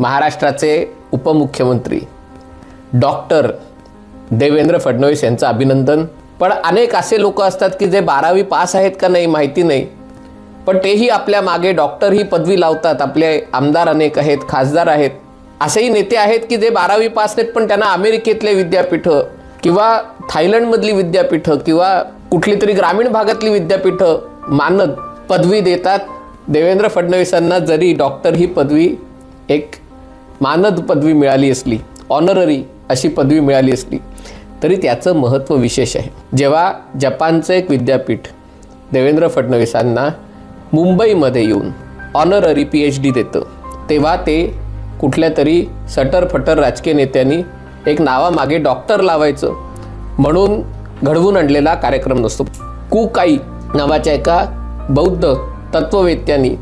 महाराष्ट्राचे उपमुख्यमंत्री डॉक्टर देवेंद्र फडणवीस यांचं अभिनंदन. पण अनेक असे लोक असतात की जे बारावी पास आहेत का नाही माहिती नाही. पण तेही आपल्या मागे डॉक्टर ही पदवी लावतात. आपले आमदार अनेक आहेत खासदार आहेत. असेही नेते आहेत की जे बारावी पास नाहीत पण त्यांना अमेरिकेतले विद्यापीठं किंवा थायलंडमधली विद्यापीठं किंवा कुठली तरी ग्रामीण भागातली विद्यापीठं मानद पदवी देतात. देवेंद्र फडणवीसांना जरी डॉक्टर ही पदवी एक मानद पदवी मिळाली असली ऑनररी अशी पदवी मिळाली असली तरी त्याचं महत्त्व विशेष आहे. जेव्हा जपानचं एक विद्यापीठ देवेंद्र फडणवीसांना मुंबईमध्ये येऊन ऑनररी पी एच डी देतं तेव्हा ते कुठल्या तरी सटरफटर राजकीय नेत्यांनी एक नावामागे डॉक्टर लावायचं म्हणून घडवून आणलेला कार्यक्रम नसतो. कुकाई नावाच्या एका बौद्ध तत्ववेत्यांनी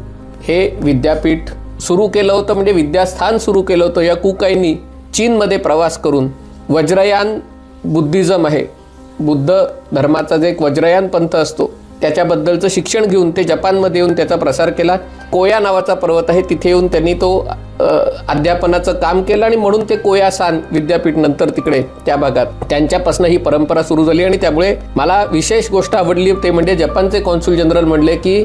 हे विद्यापीठ सुरू केलं होतं म्हणजे विद्यास्थान सुरू केलं होतं या कुकाईंनी चीनमध्ये प्रवास करून. वज्रयान बुद्धिझम आहे. बुद्ध धर्माचा जे एक वज्रयान पंथ असतो त्याच्याबद्दलचं शिक्षण घेऊन ते जपानमध्ये येऊन त्याचा प्रसार केला. कोया नावाचा पर्वत आहे तिथे येऊन त्यांनी तो अध्यापनाचं काम केलं आणि म्हणून ते कोयासान विद्यापीठ नंतर तिकडे त्या भागात. त्यांच्यापासून ही परंपरा सुरू झाली आणि त्यामुळे मला विशेष गोष्ट आवडली ते म्हणजे जपानचे कॉन्सुल जनरल म्हणले की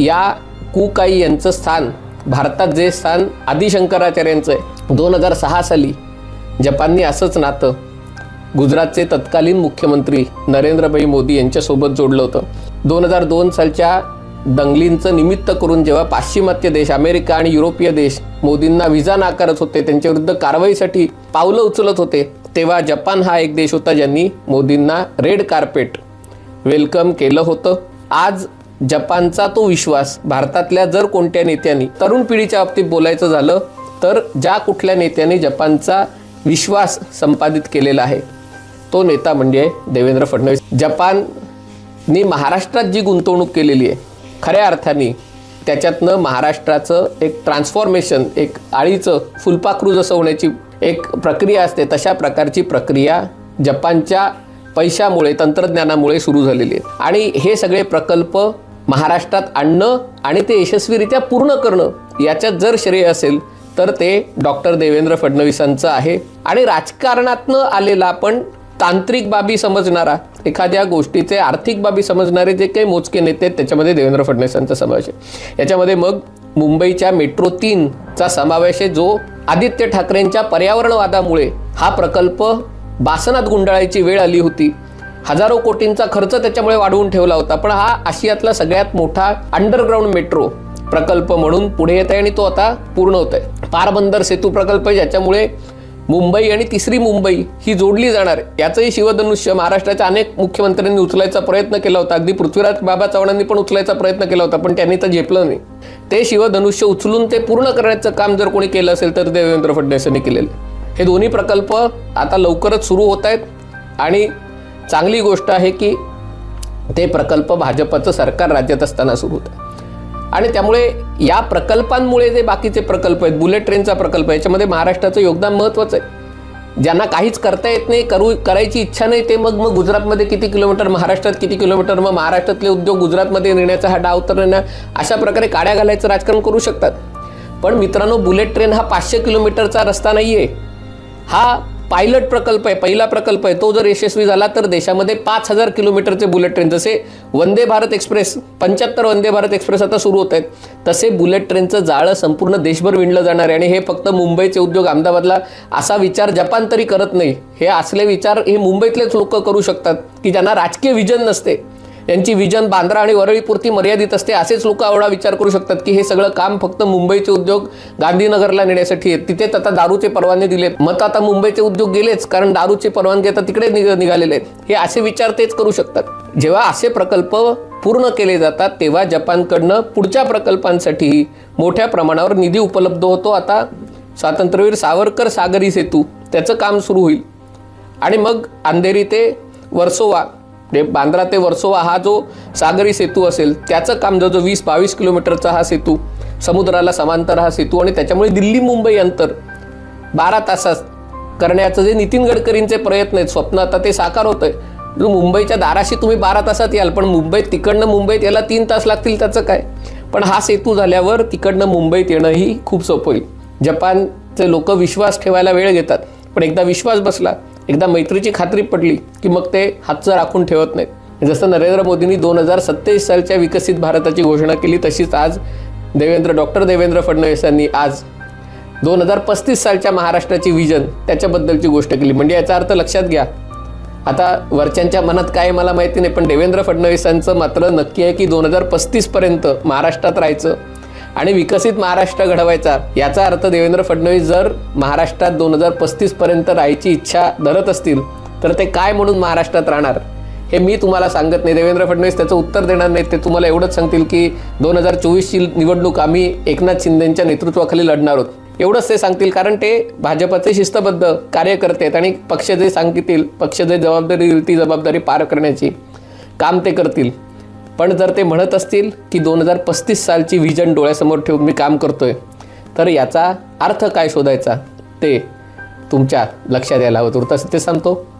या कुकाई यांचं स्थान भारतात जे स्थान आदिशंकराचार्यांचं आहे दोन हजार सहा साली जपाननी असंच नातं गुजरातचे तत्कालीन मुख्यमंत्री नरेंद्रभाई मोदी यांच्यासोबत जोडलं होतं. दोन हजार दोन सालच्या दंगलींचं निमित्त करून जेव्हा पाश्चिमात्य देश अमेरिका आणि युरोपीय देश मोदींना विजा नाकारत होते त्यांच्याविरुद्ध कारवाईसाठी पावलं उचलत होते तेव्हा जपान हा एक देश होता ज्यांनी मोदींना रेड कार्पेट वेलकम केलं होतं. आज जपानचा तो विश्वास भारतातल्या जर कोणत्या नेत्यांनी तरुण पिढीच्या बाबतीत बोलायचं झालं तर ज्या कुठल्या नेत्याने जपानचा विश्वास संपादित केलेला आहे तो नेता म्हणजे देवेंद्र फडणवीस. जपाननी महाराष्ट्रात जी गुंतवणूक केलेली आहे खऱ्या अर्थाने त्याच्यातनं महाराष्ट्राचं एक ट्रान्सफॉर्मेशन एक आळीचं फुलपाखरू जसं होण्याची एक प्रक्रिया असते तशा प्रकारची प्रक्रिया जपानच्या पैशामुळे तंत्रज्ञानामुळे सुरू झालेली आहे. आणि हे सगळे प्रकल्प महाराष्ट्रात आणणं आणि ते यशस्वीरित्या पूर्ण करणं याच्यात जर श्रेय असेल तर ते डॉक्टर देवेंद्र फडणवीसांचं आहे. आणि राजकारणातनं आलेला पण तांत्रिक बाबी समजणारा एखाद्या गोष्टीचे आर्थिक बाबी समजणारे जे काही मोजके नेते आहेत त्याच्यामध्ये देवेंद्र फडणवीसांचा समावेश आहे. याच्यामध्ये मग मुंबईच्या मेट्रो तीनचा समावेश आहे जो आदित्य ठाकरेंच्या पर्यावरणवादामुळे हा प्रकल्प बासनात गुंडाळायची वेळ आली होती. हजारो कोटींचा खर्च त्याच्यामुळे वाढवून ठेवला होता. पण हा आशियातला सगळ्यात मोठा अंडरग्राऊंड मेट्रो प्रकल्प म्हणून पुढे येत आहे आणि तो आता पूर्ण होत आहे पारबंदर सेतू प्रकल्प आहे ज्याच्यामुळे मुंबई आणि तिसरी मुंबई ही जोडली जाणार याचंही शिवधनुष्य महाराष्ट्राच्या अनेक मुख्यमंत्र्यांनी उचलायचा प्रयत्न केला होता. अगदी पृथ्वीराज बाबा चव्हाणांनी पण उचलायचा प्रयत्न केला होता पण त्यांनी तर झेपलं नाही. ते शिवधनुष्य उचलून ते पूर्ण करण्याचं काम जर कोणी केलं असेल तर देवेंद्र फडणवीसांनी केलेलं हे दोन्ही प्रकल्प आता लवकरच सुरू होत आहेत आणि चांगली गोष्ट आहे की ते प्रकल्प भाजपचं सरकार राज्यात असताना सुरू होतं. आणि त्यामुळे या प्रकल्पांमुळे जे बाकीचे प्रकल्प आहेत बुलेट ट्रेनचा प्रकल्प आहे याच्यामध्ये महाराष्ट्राचं योगदान महत्त्वाचं आहे. ज्यांना काहीच करता येत नाही करू करायची इच्छा नाही ते मग मग गुजरातमध्ये किती किलोमीटर महाराष्ट्रात किती किलोमीटर मग महाराष्ट्रातले उद्योग गुजरातमध्ये नेण्याचा हा डाव तर अशा प्रकारे काड्या घालायचं राजकारण करू शकतात. पण मित्रांनो बुलेट ट्रेन हा पाचशे किलोमीटरचा रस्ता नाही आहे हा पायलट प्रकल्प आहे पहिला प्रकल्प आहे. तो जर यशस्वी झाला तर देशामध्ये पाच हजार किलोमीटरचे बुलेट ट्रेन जसे वंदे भारत एक्सप्रेस पंच्याहत्तर वंदे भारत एक्सप्रेस आता सुरू होत आहेत. तसे बुलेट ट्रेनचं जाळं संपूर्ण देशभर विणलं जाणार आहे आणि हे फक्त मुंबईचे उद्योग अहमदाबादला असा विचार जपान तरी करत नाही. हे असले विचार हे मुंबईतलेच लोक करू शकतात की ज्यांना राजकीय विजन नसते. यांची विजन बांद्रा आणि वरळीपुरती मर्यादित असते. असेच लोक एवढा विचार करू शकतात की हे सगळं काम फक्त मुंबईचे उद्योग गांधीनगरला नेण्यासाठी आहेत. तिथेच आता दारूचे परवाने दिलेत. मग तर आता मुंबईचे उद्योग गेलेच कारण दारूचे परवानगी आता तिकडे निघालेले आहेत. हे असे विचार तेच करू शकतात. जेव्हा असे प्रकल्प पूर्ण केले जातात तेव्हा जपानकडनं पुढच्या प्रकल्पांसाठी मोठ्या प्रमाणावर निधी उपलब्ध होतो. आता स्वातंत्र्यवीर सावरकर सागरी सेतू त्याचं काम सुरू होईल. आणि मग अंधेरी ते वर्सोवा म्हणजे बांद्रा ते वर्सोवा हा जो सागरी सेतू असेल त्याचं काम जो जो वीस बावीस किलोमीटरचा हा सेतू समुद्राला समांतर हा सेतू आणि त्याच्यामुळे दिल्ली मुंबई अंतर बारा तासात करण्याचं जे नितीन गडकरींचे प्रयत्न आहेत स्वप्न आता ते साकार होत आहे मुंबईच्या दाराशी तुम्ही बारा तासात याल पण मुंबईत तिकडनं मुंबईत याला तीन तास लागतील त्याचं काय? पण हा सेतू झाल्यावर तिकडनं मुंबईत येणंही खूप सोपं होईल. जपानचे लोक विश्वास ठेवायला वेळ घेतात पण एकदा विश्वास बसला एकदा मैत्रीची खात्री पडली की मग ते हातचं राखून ठेवत नाहीत. जसं नरेंद्र मोदींनी दोन हजार सत्तेवीस सालच्या विकसित भारताची घोषणा केली तशीच आज देवेंद्र डॉक्टर देवेंद्र फडणवीस यांनी आज दोन हजार पस्तीस सालच्या महाराष्ट्राची विजन त्याच्याबद्दलची गोष्ट केली. म्हणजे याचा अर्थ लक्षात घ्या. आता वरच्यांच्या मनात काय मला माहिती नाही पण देवेंद्र फडणवीसांचं मात्र नक्की आहे की दोन हजार पस्तीसपर्यंत महाराष्ट्रात राहायचं आणि विकसित महाराष्ट्र घडवायचा. याचा अर्थ देवेंद्र फडणवीस जर महाराष्ट्रात दोन हजार पस्तीसपर्यंत राहायची इच्छा धरत असतील तर ते काय म्हणून महाराष्ट्रात राहणार? हे मी तुम्हाला सांगत नाही. देवेंद्र फडणवीस त्याचं उत्तर देणार नाहीत. ते तुम्हाला एवढंच सांगतील की दोन हजार चोवीसची निवडणूक आम्ही एकनाथ शिंदेच्या नेतृत्वाखाली लढणार आहोत. एवढंच ते सांगतील कारण ते भाजपचे शिस्तबद्ध कार्यकर्ते आहेत आणि पक्ष जे सांगतील पक्ष जे जबाबदारी देईल ती जबाबदारी पार करण्याची काम ते करतील. पण जर ते म्हणत असतील की दोन हजार पस्तीस सालची व्हिजन डोळ्यासमोर ठेवून मी काम करतोय तर याचा अर्थ काय शोधायचा? ते तुमच्या लक्षात यायला हवं. तुर्तास ते सांगतो.